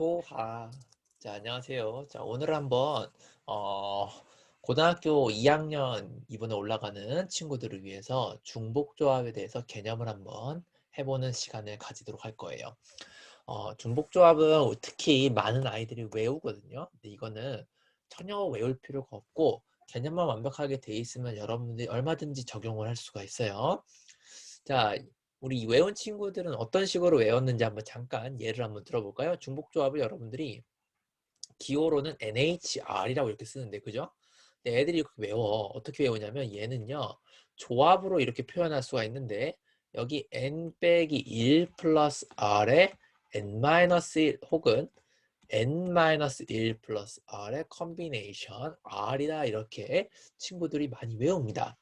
토하. 자, 안녕하세요. 자, 오늘 한번 어, 고등학교 2학년 이번에 올라가는 친구들을 위해서 중복조합에 대해서 개념을 한번 해보는 시간을 가지도록 할 거예요. 어, 중복조합은 특히 많은 아이들이 외우거든요. 근데 이거는 전혀 외울 필요가 없고 개념만 완벽하게 돼 있으면 여러분들이 얼마든지 적용을 할 수가 있어요. 자, 우리 외운 친구들은 어떤 식으로 외웠는지 한번 잠깐 예를 한번 들어볼까요? 중복 조합을 여러분들이 기호로는 NHR이라고 이렇게 쓰는데 그죠? 근데 애들이 이렇게 외워 어떻게 외우냐면 얘는요 조합으로 이렇게 표현할 수가 있는데 여기 n 빼기 1 플러스 r에 n-1 혹은 n-1 플러스 r의 컨비네이션 r이다 이렇게 친구들이 많이 외웁니다.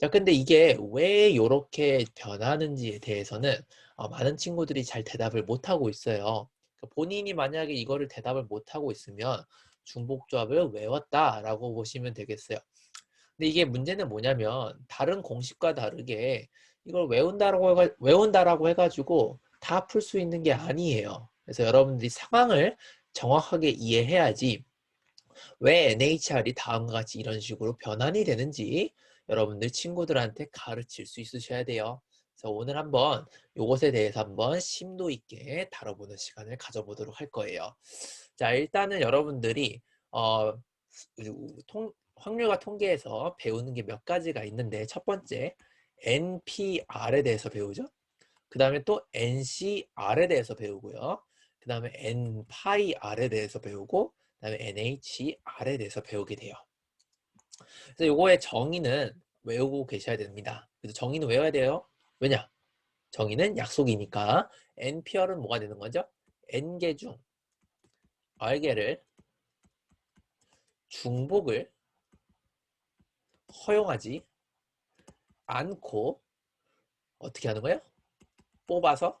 자, 근데 이게 왜 이렇게 변하는지에 대해서는 어, 많은 친구들이 잘 대답을 못하고 있어요. 그러니까 본인이 만약에 이거를 대답을 못하고 있으면 중복조합을 외웠다라고 보시면 되겠어요. 근데 이게 문제는 뭐냐면 다른 공식과 다르게 이걸 외운다라고 해가, 외운다라고 해가지고 다 풀 수 있는 게 아니에요. 그래서 여러분들이 상황을 정확하게 이해해야지 왜 NHR이 다음과 같이 이런 식으로 변환이 되는지 여러분들 친구들한테 가르칠 수 있으셔야 돼요. 그래서 오늘 한번 이것에 대해서 한번 심도 있게 다뤄보는 시간을 가져보도록 할 거예요. 자, 일단은 여러분들이 어, 통, 확률과 통계에서 배우는 게 몇 가지가 있는데 첫 번째 NPR에 대해서 배우죠. 그 다음에 또 NCR에 대해서 배우고요. 그 다음에 NPIR에 대해서 배우고 그 다음에 NHR에 대해서 배우게 돼요. 그래서 요거의 정의는 외우고 계셔야 됩니다. 그래서 정의는 외워야 돼요. 왜냐? 정의는 약속이니까 NPR은 뭐가 되는 거죠? N개 중 R개를 중복을 허용하지 않고 어떻게 하는 거예요? 뽑아서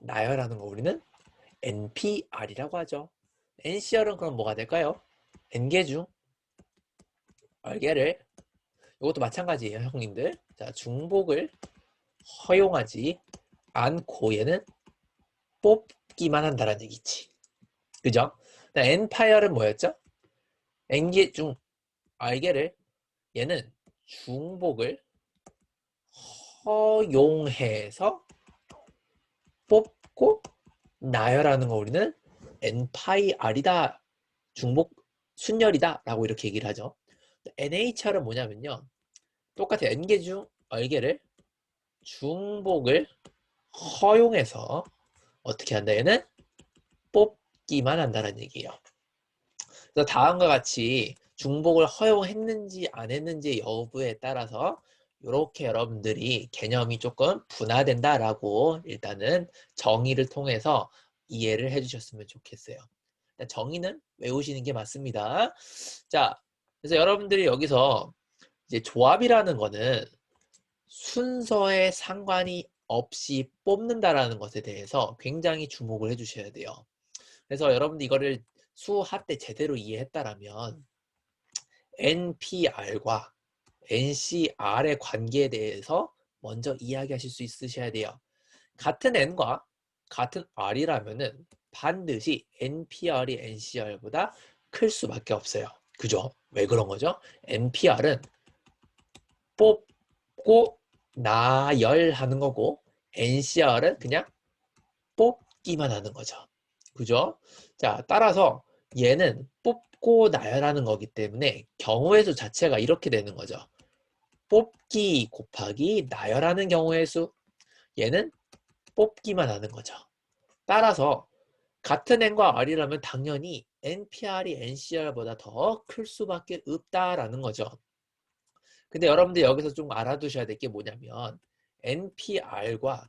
나열하는 거 우리는 NPR이라고 하죠. NCR은 그럼 뭐가 될까요? N개 중 얼개를 이것도 마찬가지예요 형님들. 자 중복을 허용하지 않고 얘는 뽑기만 한다는 얘기지. 그죠? 엔파이어는 뭐였죠? N개 중 R개를 얘는 중복을 허용해서 뽑고 나열하는 거 우리는 N파이 R이다. 중복 순열이다. 라고 이렇게 얘기를 하죠 NHR은 뭐냐면요. 똑같아요. N개 중 얼개를 중복을 허용해서 어떻게 한다 얘는 뽑기만 한다는 얘기예요. 그래서 다음과 같이 중복을 허용했는지 안 했는지 여부에 따라서 이렇게 여러분들이 개념이 조금 분화된다라고 일단은 정의를 통해서 이해를 해주셨으면 좋겠어요. 정의는 외우시는 게 맞습니다. 자, 그래서 여러분들이 여기서 이제 조합이라는 거는 순서에 상관이 없이 뽑는다라는 것에 대해서 굉장히 주목을 해주셔야 돼요. 그래서 여러분들 이거를 수학 때 제대로 이해했다라면 NPR과 NCR의 관계에 대해서 먼저 이야기하실 수 있으셔야 돼요. 같은 N과 같은 R이라면은 반드시 NPR이 NCR보다 클 수밖에 없어요. 그죠? 왜 그런 거죠? NPR은 뽑고 나열하는 거고 NCR은 그냥 뽑기만 하는 거죠. 그죠? 자, 따라서 얘는 뽑고 나열하는 거기 때문에 경우의 수 자체가 이렇게 되는 거죠. 뽑기 곱하기 나열하는 경우의 수 얘는 뽑기만 하는 거죠. 따라서 같은 n과 r이라면 당연히 NPR이 NCR보다 더 클 수밖에 없다라는 거죠. 근데 여러분들 여기서 좀 알아두셔야 될 게 뭐냐면 NPR과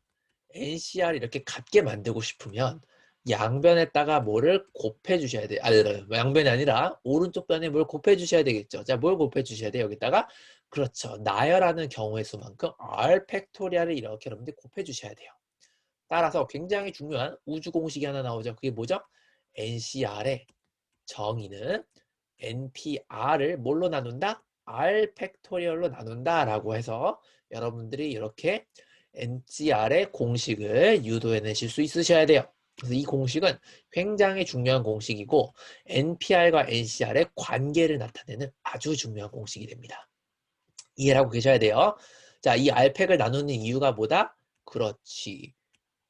NCR 이렇게 같게 만들고 싶으면 양변에다가 뭐를 곱해 주셔야 돼요. 아, 양변이 아니라 오른쪽 변에 뭘 곱해 주셔야 되겠죠. 자, 뭘 곱해 주셔야 돼요? 여기다가 그렇죠. 나열하는 경우의 수만큼 R 팩토리얼을 이렇게 여러분들 곱해 주셔야 돼요. 따라서 굉장히 중요한 우주 공식이 하나 나오죠. 그게 뭐죠? NCR의 정의는 NPR을 뭘로 나눈다? R 팩토리얼로 나눈다 라고 해서 여러분들이 이렇게 NCR의 공식을 유도해내실 수 있으셔야 돼요. 그래서 이 공식은 굉장히 중요한 공식이고 NPR과 NCR의 관계를 나타내는 아주 중요한 공식이 됩니다. 이해를 하고 계셔야 돼요. 자, 이 알팩을 나누는 이유가 뭐다? 그렇지.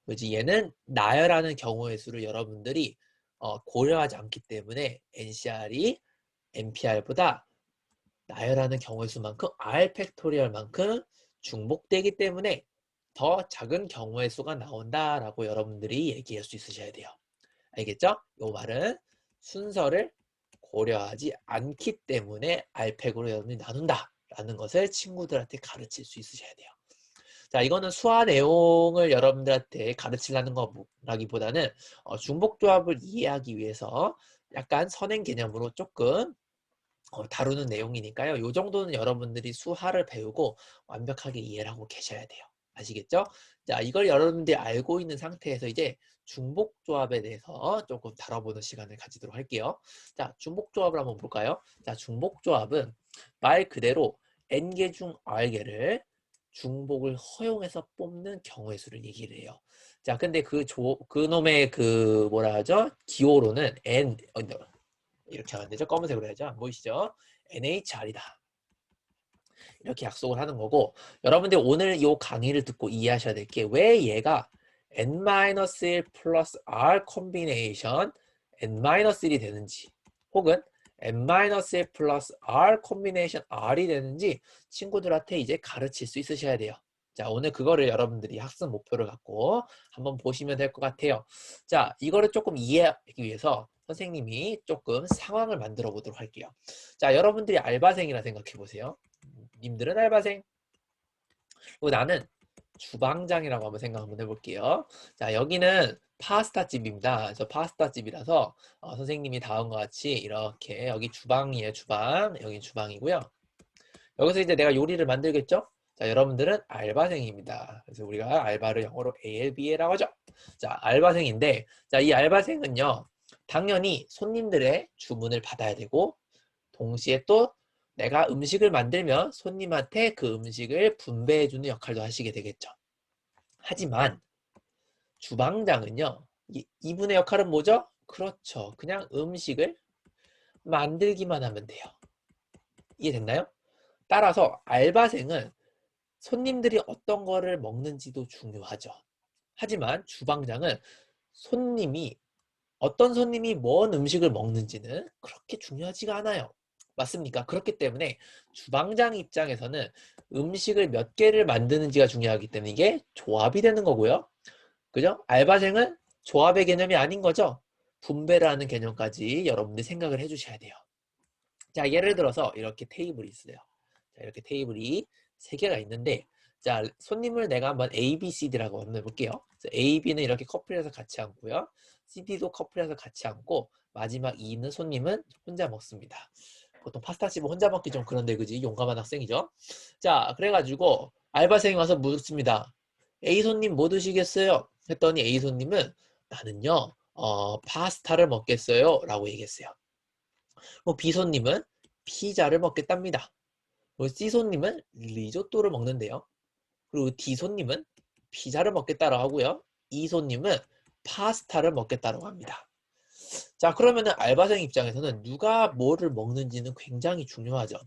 그지 얘는 나열하는 경우의 수를 여러분들이 어, 고려하지 않기 때문에 NCR이 NPR보다 나열하는 경우의 수만큼 R 팩토리얼만큼 중복되기 때문에 더 작은 경우의 수가 나온다라고 여러분들이 얘기할 수 있으셔야 돼요. 알겠죠? 이 말은 순서를 고려하지 않기 때문에 알팩으로 여러분이 나눈다라는 것을 친구들한테 가르칠 수 있으셔야 돼요. 자, 이거는 수화 내용을 여러분들한테 가르치려는 거라기보다는 어, 중복조합을 이해하기 위해서 약간 선행 개념으로 조금 어, 다루는 내용이니까요. 이 정도는 여러분들이 수화를 배우고 완벽하게 이해를 하고 계셔야 돼요. 아시겠죠? 자, 이걸 여러분들이 알고 있는 상태에서 이제 중복조합에 대해서 조금 다뤄보는 시간을 가지도록 할게요. 자, 중복조합을 한번 볼까요? 자, 중복조합은 말 그대로 n개 중 r개를 중복을 허용해서 뽑는 경우의 수를 얘기를 해요. 자, 근데 그 조, 그 놈의 그 뭐라 하죠? 기호로는 n 어, 이렇게 하면 되죠. 검은색으로 해야죠. 안 보이시죠? NHR이다. 이렇게 약속을 하는 거고 여러분들 오늘 이 강의를 듣고 이해하셔야 될 게 왜 얘가 n-1 플러스 r 콤비네이션 n-1이 되는지 혹은 n-1 플러스 r 콤비네이션 r이 되는지 친구들한테 이제 가르칠 수 있으셔야 돼요. 자 오늘 그거를 여러분들이 학습 목표를 갖고 한번 보시면 될 것 같아요. 자 이거를 조금 이해하기 위해서 선생님이 조금 상황을 만들어 보도록 할게요. 자 여러분들이 알바생이라 생각해 보세요. 님들은 알바생 그리고 나는 주방장이라고 한번 생각 한번 해볼게요. 자 여기는 파스타 집입니다. 저 파스타 집이라서 어, 선생님이 다음과 같이 이렇게 여기 주방이에요. 주방 여기 주방이고요. 여기서 이제 내가 요리를 만들겠죠? 자 여러분들은 알바생입니다. 그래서 우리가 알바를 영어로 ALBA라고 하죠. 자 알바생인데 자 이 알바생은요 당연히 손님들의 주문을 받아야 되고 동시에 또 내가 음식을 만들면 손님한테 그 음식을 분배해주는 역할도 하시게 되겠죠. 하지만 주방장은요. 이, 이분의 역할은 뭐죠? 그렇죠. 그냥 음식을 만들기만 하면 돼요. 이해됐나요? 따라서 알바생은 손님들이 어떤 거를 먹는지도 중요하죠. 하지만 주방장은 손님이 어떤 손님이 뭔 음식을 먹는지는 그렇게 중요하지가 않아요. 맞습니까? 그렇기 때문에 주방장 입장에서는 음식을 몇 개를 만드는지가 중요하기 때문에 이게 조합이 되는 거고요. 그죠? 알바생은 조합의 개념이 아닌 거죠. 분배를 하는 개념까지 여러분들이 생각을 해주셔야 돼요. 자, 예를 들어서 이렇게 테이블이 있어요. 자, 이렇게 테이블이 세 개가 있는데 자, 손님을 내가 한번 A, B, C, D라고 한번 해볼게요. A, B는 이렇게 커플해서 같이 앉고요. C, D도 커플해서 같이 앉고 마지막 E는 손님은 혼자 먹습니다. 보통 파스타집은 혼자 먹기 좀 그런데 그지 용감한 학생이죠. 자 그래가지고 알바생이 와서 묻습니다. A 손님 뭐 드시겠어요? 했더니 A 손님은 나는요 어, 파스타를 먹겠어요 라고 얘기했어요. 뭐 B 손님은 피자를 먹겠답니다. 뭐 C 손님은 리조또를 먹는데요. 그리고 D 손님은 피자를 먹겠다고 하고요. E 손님은 파스타를 먹겠다고 합니다. 자 그러면은 알바생 입장에서는 누가 뭐를 먹는지는 굉장히 중요하죠.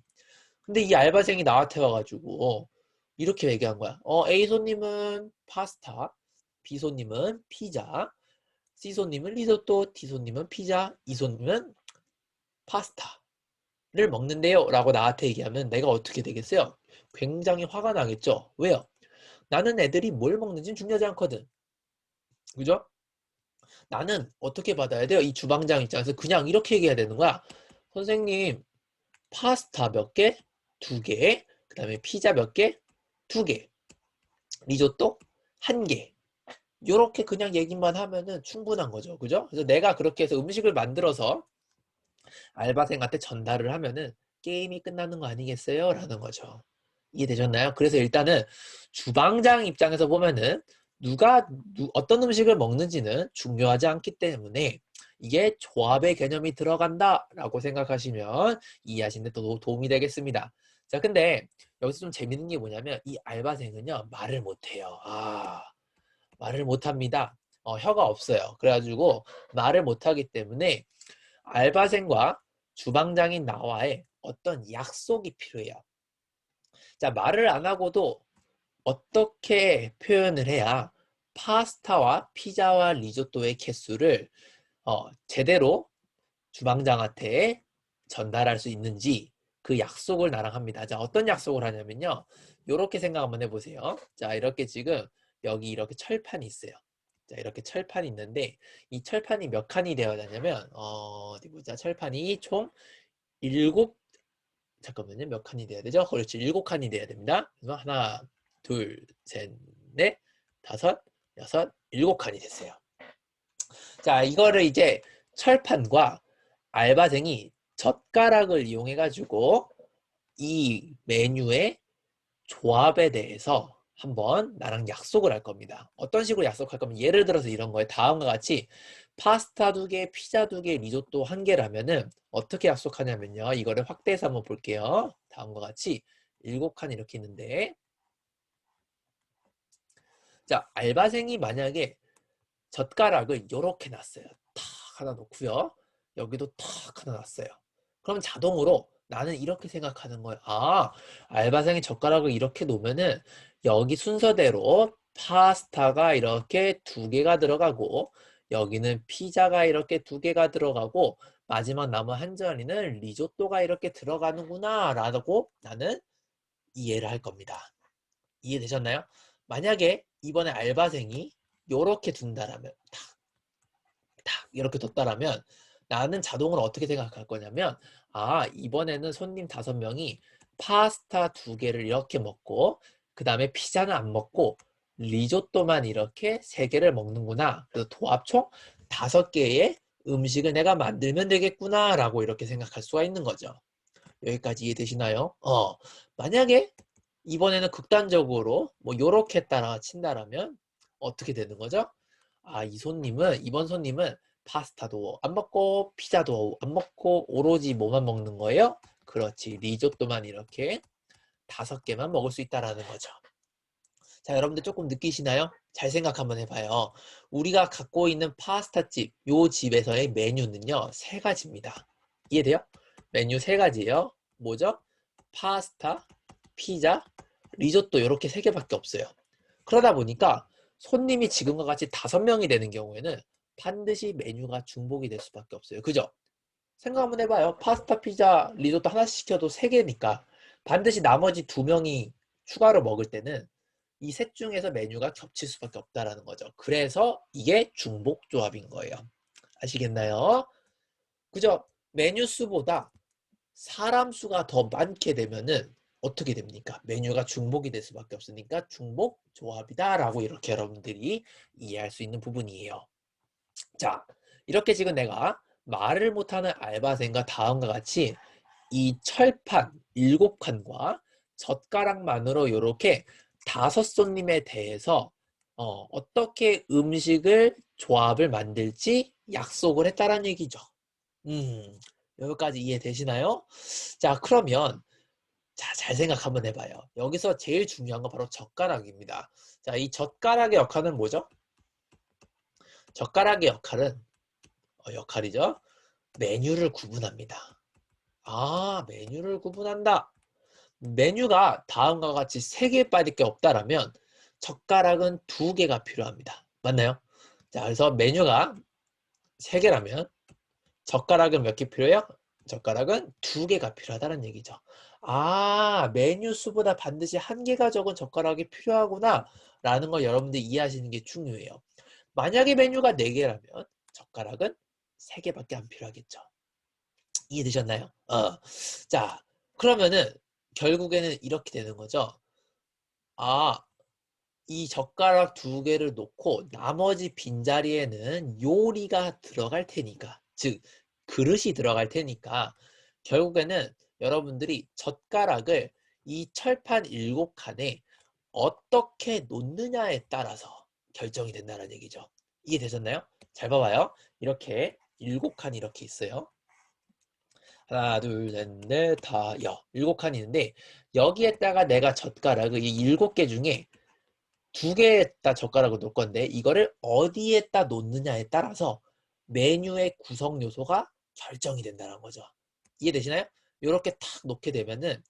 근데 이 알바생이 나한테 와가지고 이렇게 얘기한 거야. 어 A 손님은 파스타, B 손님은 피자, C 손님은 리조또, D 손님은 피자, E 손님은 파스타를 먹는데요. 라고 나한테 얘기하면 내가 어떻게 되겠어요? 굉장히 화가 나겠죠. 왜요? 나는 애들이 뭘 먹는지는 중요하지 않거든. 그죠? 나는 어떻게 받아야 돼요? 이 주방장 입장에서 그냥 이렇게 얘기해야 되는 거야. 선생님, 파스타 몇 개? 두 개. 그 다음에 피자 몇 개? 두 개. 리조또? 한 개. 이렇게 그냥 얘기만 하면은 충분한 거죠. 그죠? 그래서 내가 그렇게 해서 음식을 만들어서 알바생한테 전달을 하면은 게임이 끝나는 거 아니겠어요? 라는 거죠. 이해되셨나요? 그래서 일단은 주방장 입장에서 보면은 누가 누, 어떤 음식을 먹는지는 중요하지 않기 때문에 이게 조합의 개념이 들어간다라고 생각하시면 이해하시는 데 도, 도움이 되겠습니다. 자, 근데 여기서 좀 재밌는 게 뭐냐면 이 알바생은요 말을 못해요. 아 말을 못합니다. 어, 혀가 없어요. 그래가지고 말을 못하기 때문에 알바생과 주방장인 나와의 어떤 약속이 필요해요. 자, 말을 안 하고도 어떻게 표현을 해야 파스타와 피자와 리조또의 개수를 어, 제대로 주방장한테 전달할 수 있는지 그 약속을 나랑 합니다. 자, 어떤 약속을 하냐면요. 이렇게 생각 한번 해보세요. 자, 이렇게 지금 여기 이렇게 철판이 있어요. 자, 이렇게 철판이 있는데 이 철판이 몇 칸이 되어야 되냐면 어, 어디 보자. 철판이 총 일곱 잠깐만요. 몇 칸이 돼야 되죠? 그렇지. 일곱 칸이 돼야 됩니다. 하나, 둘, 셋, 넷, 다섯, 여섯, 일곱 칸이 됐어요. 자, 이거를 이제 철판과 알바생이 젓가락을 이용해 가지고 이 메뉴의 조합에 대해서 한번 나랑 약속을 할 겁니다. 어떤 식으로 약속할 거면 예를 들어서 이런 거에 다음과 같이 파스타 두 개, 피자 두 개, 리조또 한 개라면은 어떻게 약속하냐면요. 이거를 확대해서 한번 볼게요. 다음과 같이 일곱 칸 이렇게 있는데 자, 알바생이 만약에 젓가락을 이렇게 놨어요. 탁 하나 놓고요. 여기도 탁 하나 놨어요. 그럼 자동으로 나는 이렇게 생각하는 거예요. 아, 알바생이 젓가락을 이렇게 놓으면은 여기 순서대로 파스타가 이렇게 두 개가 들어가고 여기는 피자가 이렇게 두 개가 들어가고 마지막 남은 한 자리는 리조또가 이렇게 들어가는구나 라고 나는 이해를 할 겁니다. 이해되셨나요? 만약에 이번에 알바생이 이렇게 둔다라면 탁, 탁 이렇게 뒀다라면 나는 자동으로 어떻게 생각할 거냐면 아 이번에는 손님 다섯 명이 파스타 두 개를 이렇게 먹고 그 다음에 피자는 안 먹고 리조또만 이렇게 세 개를 먹는구나. 그래서 도합총 다섯 개의 음식을 내가 만들면 되겠구나 라고 이렇게 생각할 수가 있는 거죠. 여기까지 이해되시나요? 어, 만약에 이번에는 극단적으로 뭐 요렇게 따라 친다라면 어떻게 되는 거죠? 아, 이 손님은 이번 손님은 파스타도 안 먹고 피자도 안 먹고 오로지 뭐만 먹는 거예요? 그렇지. 리조또만 이렇게 다섯 개만 먹을 수 있다라는 거죠. 자, 여러분들 조금 느끼시나요? 잘 생각 한번 해봐요. 우리가 갖고 있는 파스타집, 요 집에서의 메뉴는요, 세 가지입니다. 이해돼요? 메뉴 세 가지예요. 뭐죠? 파스타, 피자, 리조또 이렇게 세 개밖에 없어요. 그러다 보니까 손님이 지금과 같이 다섯 명이 되는 경우에는 반드시 메뉴가 중복이 될 수밖에 없어요. 그죠? 생각 한번 해봐요. 파스타, 피자, 리조또 하나씩 시켜도 세 개니까 반드시 나머지 두 명이 추가로 먹을 때는 이 셋 중에서 메뉴가 겹칠 수밖에 없다라는 거죠. 그래서 이게 중복 조합인 거예요. 아시겠나요? 그죠? 메뉴 수보다 사람 수가 더 많게 되면은 어떻게 됩니까? 메뉴가 중복이 될 수밖에 없으니까 중복 조합이다 라고 이렇게 여러분들이 이해할 수 있는 부분이에요. 자, 이렇게 지금 내가 말을 못하는 알바생과 다음과 같이 이 철판 일곱 칸과 젓가락만으로 이렇게 다섯 손님에 대해서 어, 어떻게 음식을 조합을 만들지 약속을 했다라는 얘기죠. 음, 여기까지 이해되시나요? 자, 그러면 자, 잘 생각 한번 해봐요. 여기서 제일 중요한 건 바로 젓가락입니다. 자, 이 젓가락의 역할은 뭐죠? 젓가락의 역할은 어, 역할이죠. 메뉴를 구분합니다. 아, 메뉴를 구분한다. 메뉴가 다음과 같이 세 개밖에 없다라면 젓가락은 두 개가 필요합니다. 맞나요? 자, 그래서 메뉴가 세 개라면 젓가락은 몇 개 필요해요? 젓가락은 두 개가 필요하다는 얘기죠. 아, 메뉴 수보다 반드시 한 개가 적은 젓가락이 필요하구나 라는 걸 여러분들 이해하시는 게 중요해요. 만약에 메뉴가 네 개라면 젓가락은 세 개밖에 안 필요하겠죠. 이해되셨나요? 어. 자, 그러면은 결국에는 이렇게 되는 거죠. 아, 이 젓가락 두 개를 놓고 나머지 빈자리에는 요리가 들어갈 테니까, 즉 그릇이 들어갈 테니까 결국에는 여러분들이 젓가락을 이 철판 일곱 칸에 어떻게 놓느냐에 따라서 결정이 된다는 얘기죠. 이해되셨나요? 잘 봐봐요. 이렇게 일곱 칸 이렇게 있어요. 하나, 둘, 셋, 넷, 다, 여. 일곱 칸이 있는데 여기에다가 내가 젓가락을 이 일곱 개 중에 두 개에다 젓가락을 놓을 건데 이거를 어디에다 놓느냐에 따라서 메뉴의 구성 요소가 결정이 된다는 거죠. 이해되시나요? 이렇게 탁 놓게 되면은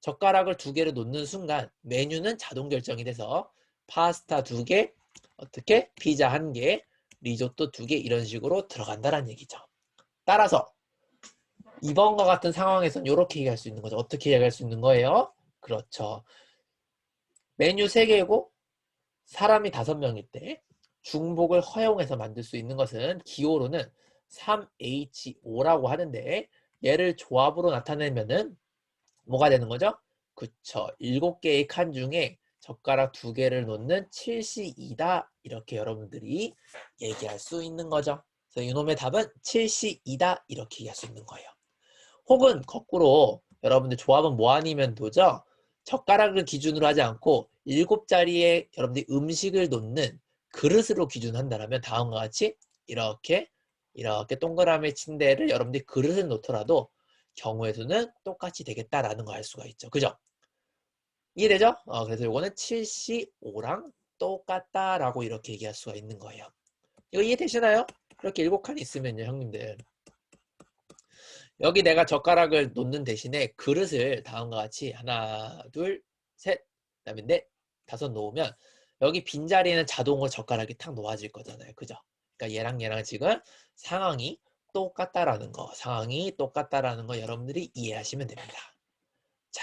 젓가락을 두 개를 놓는 순간 메뉴는 자동 결정이 돼서 파스타 두 개, 어떻게 피자 한 개, 리조또 두 개 이런 식으로 들어간다는 얘기죠. 따라서 이번과 같은 상황에서는 이렇게 얘기할 수 있는 거죠. 어떻게 얘기할 수 있는 거예요? 그렇죠. 메뉴 3개고 사람이 5명일 때 중복을 허용해서 만들 수 있는 것은 기호로는 3H5라고 하는데 얘를 조합으로 나타내면은 뭐가 되는 거죠? 그쵸. 7개의 칸 중에 젓가락 2개를 놓는 7C2다. 이렇게 여러분들이 얘기할 수 있는 거죠. 그래서 이놈의 답은 7C2다. 이렇게 얘기할 수 있는 거예요. 혹은 거꾸로 여러분들 조합은 뭐 아니면 도죠? 젓가락을 기준으로 하지 않고 7자리에 여러분들이 음식을 놓는 그릇으로 기준한다면 다음과 같이 이렇게 이렇게 동그라미 침대를 여러분들이 그릇을 놓더라도 경우의 수는 똑같이 되겠다라는 거 알 수가 있죠. 그죠? 이해되죠? 어, 그래서 이거는 7C5랑 똑같다라고 이렇게 얘기할 수가 있는 거예요. 이거 이해되시나요? 이렇게 일곱 칸 있으면요, 형님들. 여기 내가 젓가락을 놓는 대신에 그릇을 다음과 같이 하나, 둘, 셋, 그다음에 넷, 다섯 놓으면 여기 빈자리에는 자동으로 젓가락이 탁 놓아질 거잖아요. 그죠? 그러니까 얘랑 얘랑 지금 상황이 똑같다라는 거, 상황이 똑같다라는 거 여러분들이 이해하시면 됩니다. 자,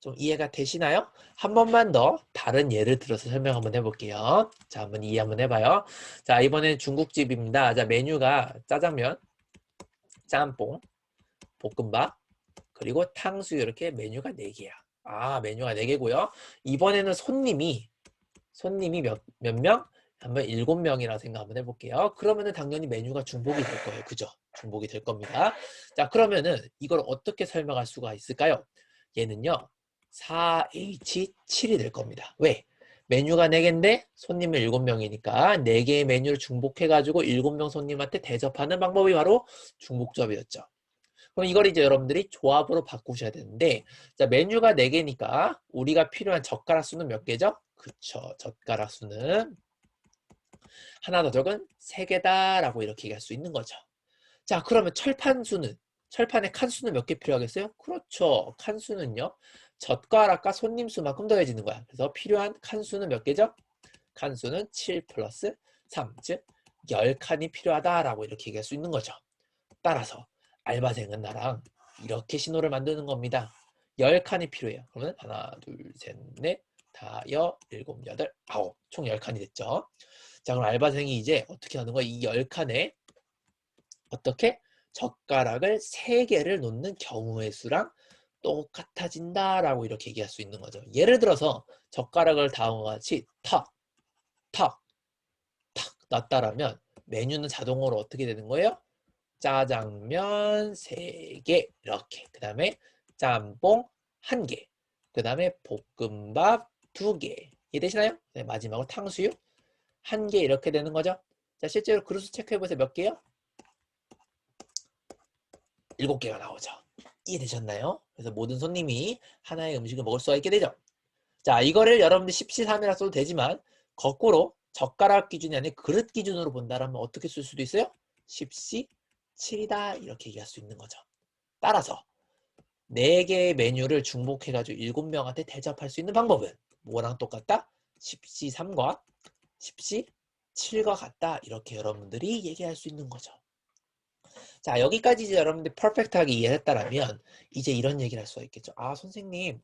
좀 이해가 되시나요? 한 번만 더 다른 예를 들어서 설명 한번 해볼게요. 자, 한번 이해 한번 해봐요. 자, 이번엔 중국집입니다. 자, 메뉴가 짜장면, 짬뽕, 볶음밥, 그리고 탕수육 이렇게 메뉴가 4개야. 아, 메뉴가 4개고요. 이번에는 손님이 손님이 몇, 몇 명? 한번 7명이라고 생각 한번 해볼게요. 그러면은 당연히 메뉴가 중복이 될 거예요. 그죠? 중복이 될 겁니다. 자, 그러면은 이걸 어떻게 설명할 수가 있을까요? 얘는요. 4H7이 될 겁니다. 왜? 메뉴가 4개인데 손님이 7명이니까 4개의 메뉴를 중복해가지고 7명 손님한테 대접하는 방법이 바로 중복조합이었죠. 그럼 이걸 이제 여러분들이 조합으로 바꾸셔야 되는데 자 메뉴가 4개니까 우리가 필요한 젓가락 수는 몇 개죠? 그쵸. 젓가락 수는 하나 더 적은 3개다라고 이렇게 얘기할 수 있는 거죠. 자 그러면 철판 수는 철판의 칸 수는 몇 개 필요하겠어요? 그렇죠. 칸 수는요. 젓가락과 손님 수만큼 더해지는 거야. 그래서 필요한 칸 수는 몇 개죠? 칸 수는 7 플러스 3, 즉 10칸이 필요하다라고 이렇게 얘기할 수 있는 거죠. 따라서 알바생은 나랑 이렇게 신호를 만드는 겁니다. 10칸이 필요해요. 그러면 하나, 둘, 셋, 넷, 다, 여, 일곱, 여덟, 아홉. 총 10칸이 됐죠. 자, 그럼 알바생이 이제 어떻게 하는 거야? 이 10칸에 어떻게? 젓가락을 3개를 놓는 경우의 수랑 똑같아진다라고 이렇게 얘기할 수 있는 거죠. 예를 들어서 젓가락을 다음과 같이 탁, 탁, 탁 놨다라면 메뉴는 자동으로 어떻게 되는 거예요? 짜장면 3개 이렇게 그 다음에 짬뽕 1개 그 다음에 볶음밥 2개 이해되시나요? 네, 마지막으로 탕수육 1개 이렇게 되는 거죠. 자 실제로 그릇 체크해 보세요. 몇 개요? 7개가 나오죠. 이해되셨나요? 그래서 모든 손님이 하나의 음식을 먹을 수가 있게 되죠. 자, 이거를 여러분들 10C3이라 써도 되지만 거꾸로 젓가락 기준이 아니라 그릇 기준으로 본다면 어떻게 쓸 수도 있어요? 10C7이다 이렇게 얘기할 수 있는 거죠. 따라서 4개의 메뉴를 중복해가지고 7명한테 대접할 수 있는 방법은 뭐랑 똑같다? 10C3과 10C7과 같다 이렇게 여러분들이 얘기할 수 있는 거죠. 자 여기까지 이제 여러분들이 퍼펙트하게 이해했다라면 이제 이런 얘기를 할 수가 있겠죠. 아 선생님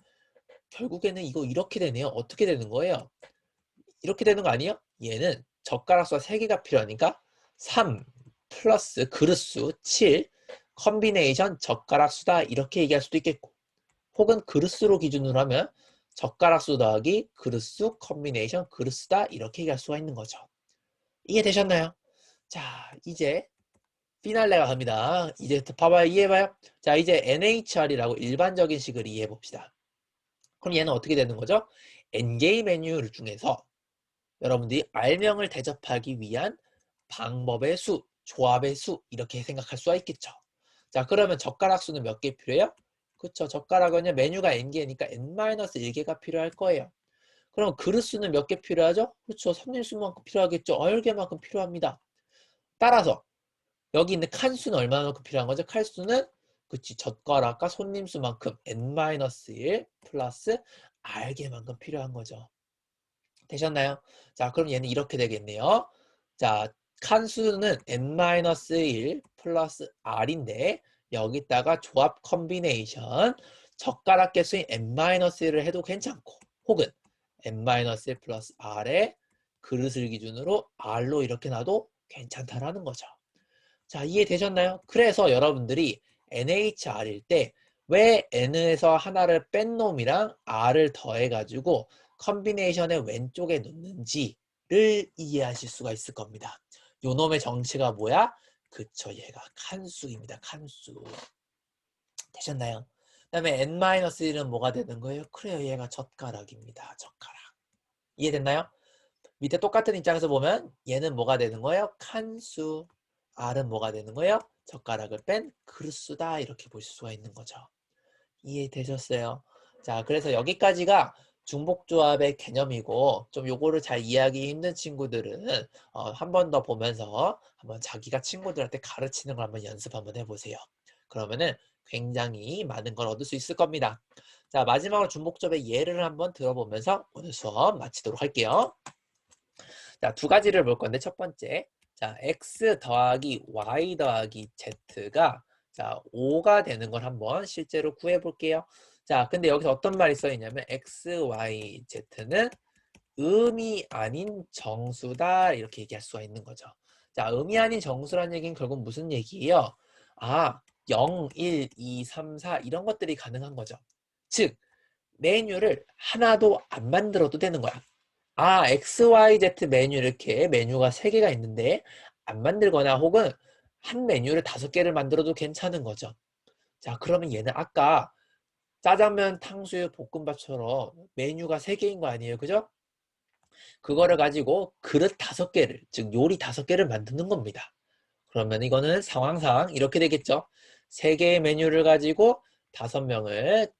결국에는 이거 이렇게 되네요. 어떻게 되는 거예요? 이렇게 되는 거 아니에요? 얘는 젓가락 수가 3개가 필요하니까 3 플러스 그릇수 7 컨비네이션 젓가락 수다 이렇게 얘기할 수도 있겠고 혹은 그릇수로 기준으로 하면 젓가락 수 더하기 그릇수 컨비네이션 그릇수다 이렇게 얘기할 수가 있는 거죠. 이해되셨나요? 자 이제 피날레가 갑니다. 이제 봐봐요. 이해해봐요. 자, 이제 NHR이라고 일반적인 식을 이해해봅시다. 그럼 얘는 어떻게 되는 거죠? N개의 메뉴 중에서 여러분들이 R명을 대접하기 위한 방법의 수, 조합의 수 이렇게 생각할 수가 있겠죠. 자, 그러면 젓가락 수는 몇 개 필요해요? 그쵸. 젓가락은요. 메뉴가 N개니까 N-1개가 필요할 거예요. 그럼 그릇 수는 몇 개 필요하죠? 그렇죠. 손님수만큼 필요하겠죠. 얼개만큼 필요합니다. 따라서 여기 있는 칸 수는 얼마만큼 필요한 거죠? 칼 수는 그치 젓가락과 손님 수만큼 n-1 플러스 r개만큼 필요한 거죠. 되셨나요? 자 그럼 얘는 이렇게 되겠네요. 자 칸수는 n-1 플러스 r인데 여기다가 조합 컨비네이션 젓가락 개수인 n-1을 해도 괜찮고 혹은 n-1 플러스 r에 그릇을 기준으로 r로 이렇게 놔도 괜찮다라는 거죠. 자 이해되셨나요? 그래서 여러분들이 NHR일 때 왜 N에서 하나를 뺀 놈이랑 R을 더해가지고 컨비네이션의 왼쪽에 놓는지를 이해하실 수가 있을 겁니다. 요 놈의 정치가 뭐야? 그쵸 얘가 칸수입니다. 칸수. 되셨나요? 그 다음에 N-1은 뭐가 되는 거예요? 그래요 얘가 젓가락입니다. 젓가락. 이해됐나요? 밑에 똑같은 입장에서 보면 얘는 뭐가 되는 거예요? 칸수. R은 뭐가 되는 거예요? 젓가락을 뺀 그릇수다 이렇게 보실 수가 있는 거죠. 이해되셨어요? 자, 그래서 여기까지가 중복조합의 개념이고 좀 요거를 잘 이해하기 힘든 친구들은 어, 한 번 더 보면서 한번 자기가 친구들한테 가르치는 걸 한번 연습 한번 해보세요. 그러면은 굉장히 많은 걸 얻을 수 있을 겁니다. 자, 마지막으로 중복조합의 예를 한번 들어보면서 오늘 수업 마치도록 할게요. 자, 두 가지를 볼 건데 첫 번째 자, x 더하기 y 더하기 z가 자, 5가 되는 걸 한번 실제로 구해 볼게요. 자, 근데 여기서 어떤 말이 써 있냐면 x, y, z는 음이 아닌 정수다 이렇게 얘기할 수가 있는 거죠. 자, 음이 아닌 정수라는 얘기는 결국 무슨 얘기예요? 아, 0, 1, 2, 3, 4 이런 것들이 가능한 거죠. 즉, 메뉴를 하나도 안 만들어도 되는 거야. 아, XYZ 메뉴 이렇게 메뉴가 3개가 있는데 안 만들거나 혹은 한 메뉴를 5개를 만들어도 괜찮은 거죠. 자, 그러면 얘는 아까 짜장면, 탕수육, 볶음밥처럼 메뉴가 3개인 거 아니에요. 그죠? 그거를 가지고 그릇 5개를, 즉 요리 5개를 만드는 겁니다. 그러면 이거는 상황상 이렇게 되겠죠. 3개의 메뉴를 가지고 5명을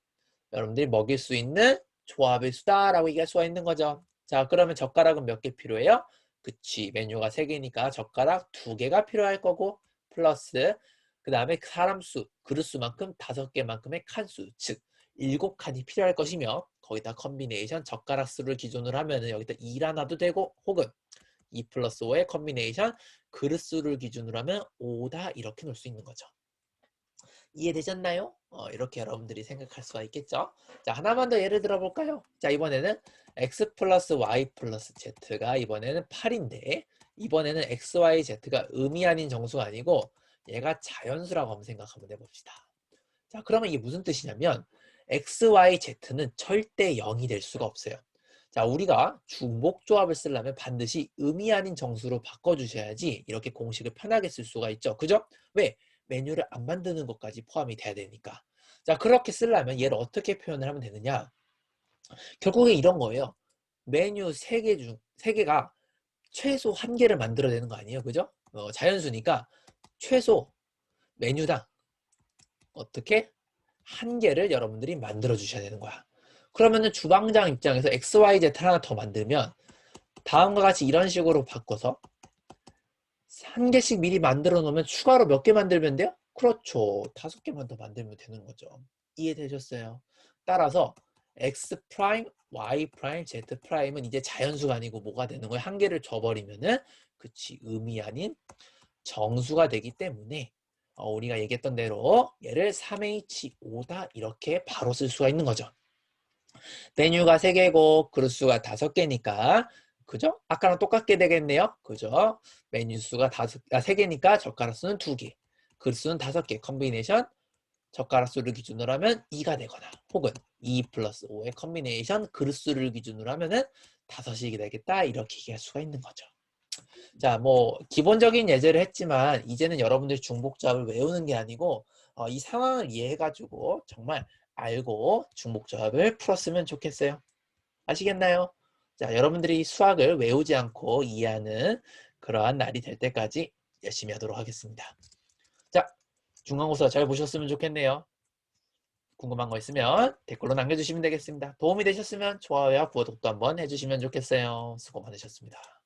여러분들이 먹일 수 있는 조합의 수다라고 얘기할 수가 있는 거죠. 자 그러면 젓가락은 몇 개 필요해요? 그치 메뉴가 3개니까 젓가락 2개가 필요할 거고 플러스 그 다음에 사람 수 그릇 수만큼 5개만큼의 칸 수 즉 7칸이 필요할 것이며 거기다 컨비네이션 젓가락 수를 기준으로 하면은 여기다 2라 놔도 되고 혹은 2 플러스 5의 컨비네이션 그릇 수를 기준으로 하면 5다 이렇게 놓을 수 있는 거죠. 이해되셨나요? 어, 이렇게 여러분들이 생각할 수가 있겠죠. 자 하나만 더 예를 들어 볼까요? 자 이번에는 x 플러스 y 플러스 z가 이번에는 8인데 이번에는 x, y, z가 음이 아닌 정수가 아니고 얘가 자연수라고 한번 생각 한번 해봅시다. 자 그러면 이게 무슨 뜻이냐면 x, y, z는 절대 0이 될 수가 없어요. 자 우리가 중복조합을 쓰려면 반드시 음이 아닌 정수로 바꿔주셔야지 이렇게 공식을 편하게 쓸 수가 있죠. 그죠? 왜? 메뉴를 안 만드는 것까지 포함이 돼야 되니까. 자 그렇게 쓰려면 얘를 어떻게 표현을 하면 되느냐? 결국에 이런 거예요. 메뉴 3개 중 3개가 최소 한 개를 만들어내는 거 아니에요. 그죠? 어, 자연수니까 최소 메뉴당 어떻게 한 개를 여러분들이 만들어 주셔야 되는 거야. 그러면은 주방장 입장에서 XYZ 하나 더 만들면 다음과 같이 이런 식으로 바꿔서 한 개씩 미리 만들어 놓으면 추가로 몇 개 만들면 돼요? 그렇죠. 다섯 개만 더 만들면 되는 거죠. 이해되셨어요? 따라서 x 프라임, y 프라임, z 프라임은 이제 자연수가 아니고 뭐가 되는 거예요? 한 개를 줘버리면은 그치 의미 아닌 정수가 되기 때문에 어, 우리가 얘기했던 대로 얘를 3H5다 이렇게 바로 쓸 수가 있는 거죠. 메뉴가 3개고 그릇수가 5개니까 그죠? 아까랑 똑같게 되겠네요. 그죠? 메뉴 수가 5, 아, 3개니까 젓가락 수는 2개 그릇수는 5개 컨비네이션 젓가락 수를 기준으로 하면 2가 되거나 혹은 2 플러스 5의 컨비네이션 그릇 수를 기준으로 하면은 5이 되겠다 이렇게 얘기할 수가 있는 거죠. 자, 뭐 기본적인 예제를 했지만 이제는 여러분들이 중복조합을 외우는 게 아니고 어, 이 상황을 이해해가지고 정말 알고 중복조합을 풀었으면 좋겠어요. 아시겠나요? 자, 여러분들이 수학을 외우지 않고 이해하는 그러한 날이 될 때까지 열심히 하도록 하겠습니다. 자, 중간고사 잘 보셨으면 좋겠네요. 궁금한 거 있으면 댓글로 남겨주시면 되겠습니다. 도움이 되셨으면 좋아요와 구독도 한번 해주시면 좋겠어요. 수고 많으셨습니다.